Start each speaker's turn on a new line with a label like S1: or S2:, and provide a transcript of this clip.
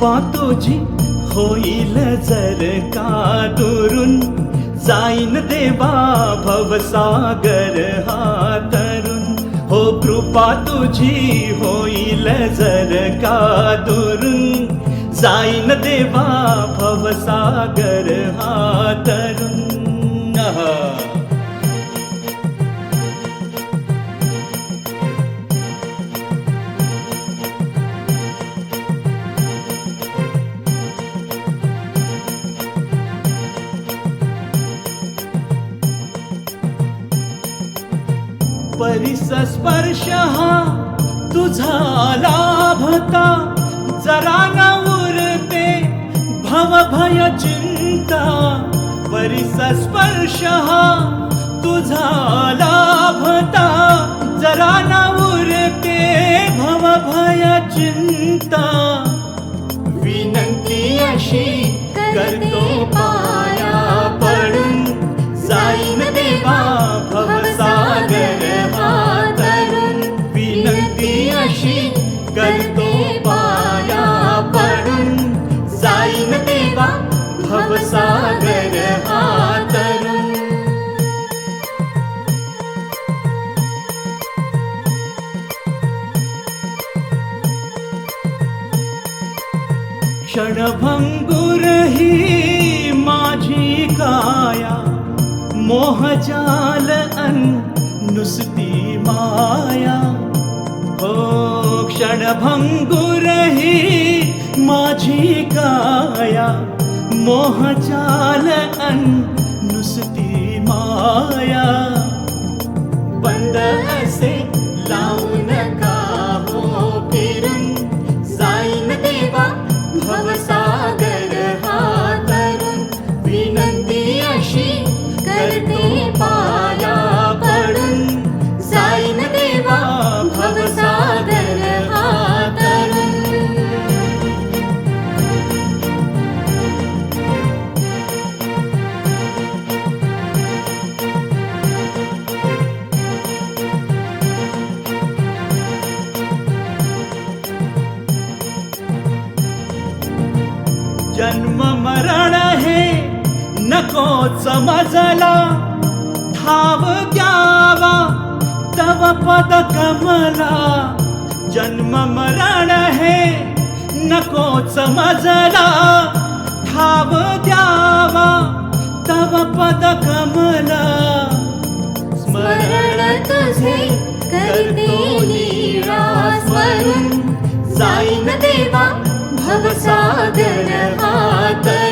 S1: पातो जी होईल जर का दुरून. जाईन देवा भवसागर हा तरुण. हो कृपा तुझी होईल जर का दुरून. जाईन देवा भवसागर हा तरुण. परिस स्पर्श हा तुझा लाभता जरा न उरते भव भय चिंता. परिस स्पर्श हा तुझा लाभता जरा न उरते भव भय चिंता. विनंती अशी करतो करतो देवा भवसागर हा तरुण क्षणभंगुर ही माझी काया मोहजाल अन नुसती क्षणभंगुर ही माझी काया मोहजाल अन नुसती माया. बंद असे जन्म मरण हे नकोच मजला ठाव द्यावा तव पद कमला. जन्म मरण हे नकोच मजला ठाव द्यावा तव पद कमला.
S2: स्मरण तुझे करते लीळा स्मरून जाईन देवा भवसागर हा. like that.